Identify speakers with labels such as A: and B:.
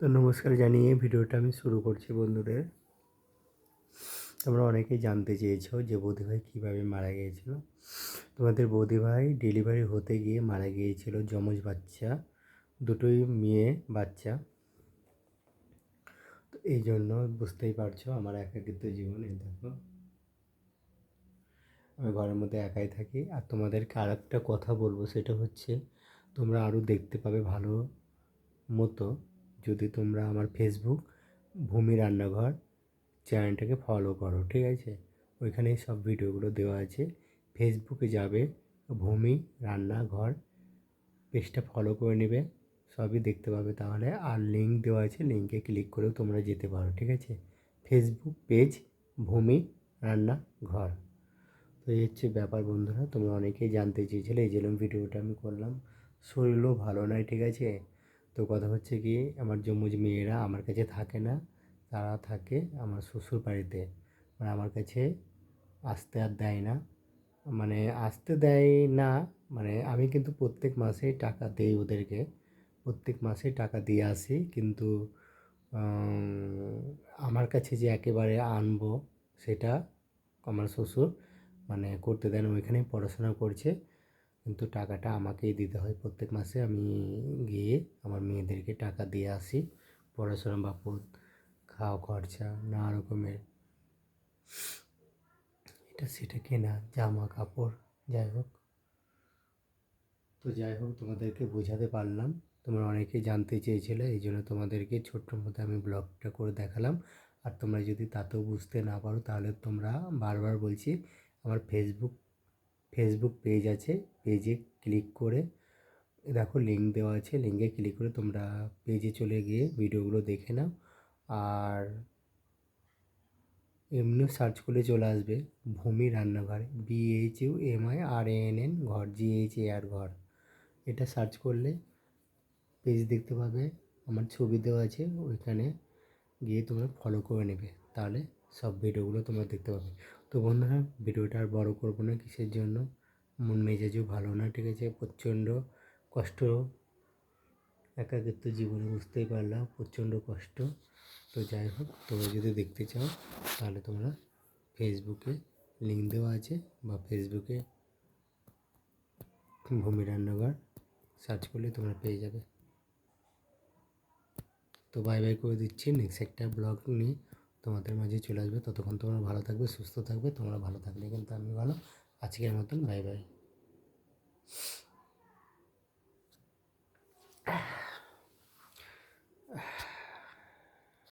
A: তো নমস্কার জানিয়ে ভিডিওটা আমি শুরু করছি বন্ধুদের। তোমরা অনেকেই জানতে চেয়েছো যে বৌদি ভাই কীভাবে মারা গিয়েছিল। তোমাদের বৌদি ভাই ডেলিভারি হতে গিয়ে মারা গিয়েছিল যমজ বাচ্চা, দুটোই মেয়ে বাচ্চা। তো এই জন্য বুঝতেই পারছ আমার একাকিত্ব জীবন, এই দেখো। আমি ঘরের মধ্যে একাই থাকি আর তোমাদেরকে আর একটা কথা বলব, সেটা হচ্ছে তোমরা আরও দেখতে পাবে ভালো মতো। যদি তোমরা আমার ফেসবুক ভূমি রান্নাঘর চ্যানেলটাকে ফলো করো, ঠিক আছে? ওইখানে সব ভিডিওগুলো দেওয়া আছে। ফেসবুকে যাবে, ভূমি রান্নাঘর পেজটা ফলো করে নেবে, সবই দেখতে পাবে তাহলে। আর লিঙ্ক দেওয়া আছে লিঙ্কে ক্লিক করেও তোমরা যেতে পারো, ঠিক আছে? ফেসবুক পেজ ভূমি রান্নাঘর। তো এই হচ্ছে ব্যাপার বন্ধুরা, তোমরা অনেকেই জানতে চেয়েছিলে, এই জন্য ভিডিওটা আমি করলাম। শরীরও ভালো নয়, ঠিক আছে? তো কথা হচ্ছে কি, আমার যমুজ মেয়েরা আমার কাছে থাকে না, তারা থাকে আমার শ্বশুর বাড়িতে। মানে আমার কাছে আসতে আর দেয় না। মানে আসতে দেয় না মানে আমি কিন্তু প্রত্যেক মাসেই টাকা দেই ওদেরকে। প্রত্যেক মাসে টাকা দিয়ে আসি, কিন্তু আমার কাছে যে একেবারে আনব, সেটা আমার শ্বশুর মানে করতে দেন ওইখানেই পড়াশোনা করছে। কিন্তু টাকাটা আমাকেই দিতে হয় প্রত্যেক মাসে। আমি গিয়ে আমার মেয়েদেরকে টাকা দিয়ে আসি। পড়াশোনা বাবদ, খাওয়া খরচা, নানা রকমের। এটা সেটা কেনা, জামা, কাপড়, যাই হোক। তো যাই হোক, তোমাদেরকে বোঝাতে পারলাম। তোমরা অনেকেই জানতে চেয়েছিলে, এই জন্য তোমাদেরকে ছোট্ট মতো আমি ব্লগটা করে দেখালাম। আর তোমরা যদি তাতেও বুঝতে না পারো, তাহলে তোমরা বারবার বলছি, আমার ফেসবুক ফেসবুক পেজ আছে পেজে ক্লিক করে, দেখো লিঙ্ক দেওয়া আছে লিঙ্কে ক্লিক করে তোমরা পেজে চলে গিয়ে ভিডিওগুলো দেখে নাও। আর এমনিও সার্চ করলে চলে আসবে, ভূমি রান্নাঘর B H U M I R N N ঘর জিএইচ এ আর ঘর। এটা সার্চ করলে পেজ দেখতে পাবে, আমার ছবি দেওয়া আছে, ওইখানে গিয়ে তোমরা ফলো করে নেবে, তাহলে সব ভিডিওগুলো তোমরা দেখতে পাবে। তো বন্ধুরা, ভিডিওটা আর বড়ো করব না কিসের জন্য? মন মেজাজও ভালো না, ঠিক আছে? প্রচণ্ড কষ্ট, একাকিত্ব জীবনে বুঝতেই পারলাম, প্রচণ্ড কষ্ট। তো যাই হোক, তোমরা যদি দেখতে চাও, তাহলে তোমরা ফেসবুকে লিঙ্ক দেওয়া আছে বা ফেসবুকে ভূমি রান্নাঘর সার্চ করলে তোমরা পেয়ে যাবে। তো বাই বাই করে দিচ্ছি। নেক্সট একটা ব্লগ নিয়ে তোমাদের মাঝে চলে আসবে। ততক্ষণ তোমরা ভালো থাকবে, সুস্থ থাকবে, তোমরা ভালো থাকলে কিন্তু আমি ভালো। আজকের মতন বাই বাই